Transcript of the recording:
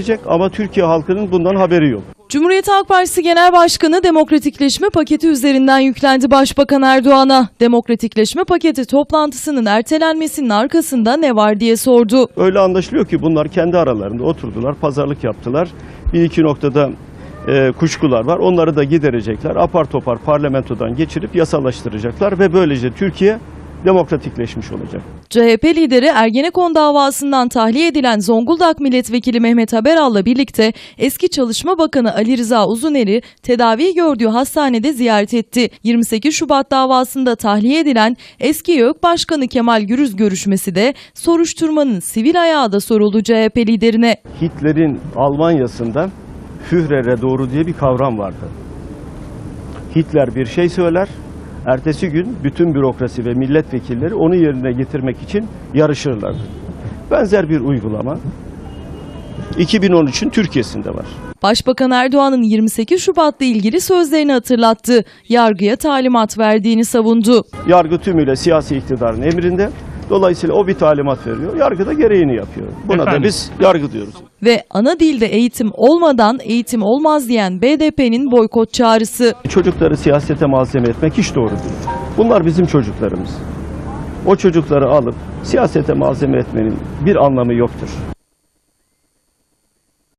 edecek ama Türkiye halkının bundan haberi yok. Cumhuriyet Halk Partisi Genel Başkanı demokratikleşme paketi üzerinden yüklendi Başbakan Erdoğan'a. Demokratikleşme paketi toplantısının ertelenmesinin arkasında ne var diye sordu. Öyle anlaşılıyor ki bunlar kendi aralarında oturdular, pazarlık yaptılar. Bir iki noktada e, kuşkular var. Onları da giderecekler. Apar topar parlamentodan geçirip yasallaştıracaklar ve böylece Türkiye demokratikleşmiş olacak. CHP lideri Ergenekon davasından tahliye edilen Zonguldak Milletvekili Mehmet Haberal'la birlikte eski Çalışma Bakanı Ali Rıza Uzuner'i tedavi gördüğü hastanede ziyaret etti. 28 Şubat davasında tahliye edilen eski YÖK Başkanı Kemal Gürüz görüşmesi de soruşturmanın sivil ayağı da soruldu CHP liderine. Hitler'in Almanya'sında Führer'e doğru diye bir kavram vardı. Hitler bir şey söyler, ertesi gün bütün bürokrasi ve milletvekilleri onu yerine getirmek için yarışırlardı. Benzer bir uygulama 2013'ün Türkiye'sinde var. Başbakan Erdoğan'ın 28 Şubat'la ilgili sözlerini hatırlattı. Yargıya talimat verdiğini savundu. Yargı tümüyle siyasi iktidarın emrinde. Dolayısıyla o bir talimat veriyor. Yargı da gereğini yapıyor. Buna da Efendim? biz yargı diyoruz. Ve ana dilde eğitim olmadan eğitim olmaz diyen BDP'nin boykot çağrısı. Çocukları siyasete malzeme etmek hiç doğru değil. Bunlar bizim çocuklarımız. O çocukları alıp siyasete malzeme etmenin bir anlamı yoktur.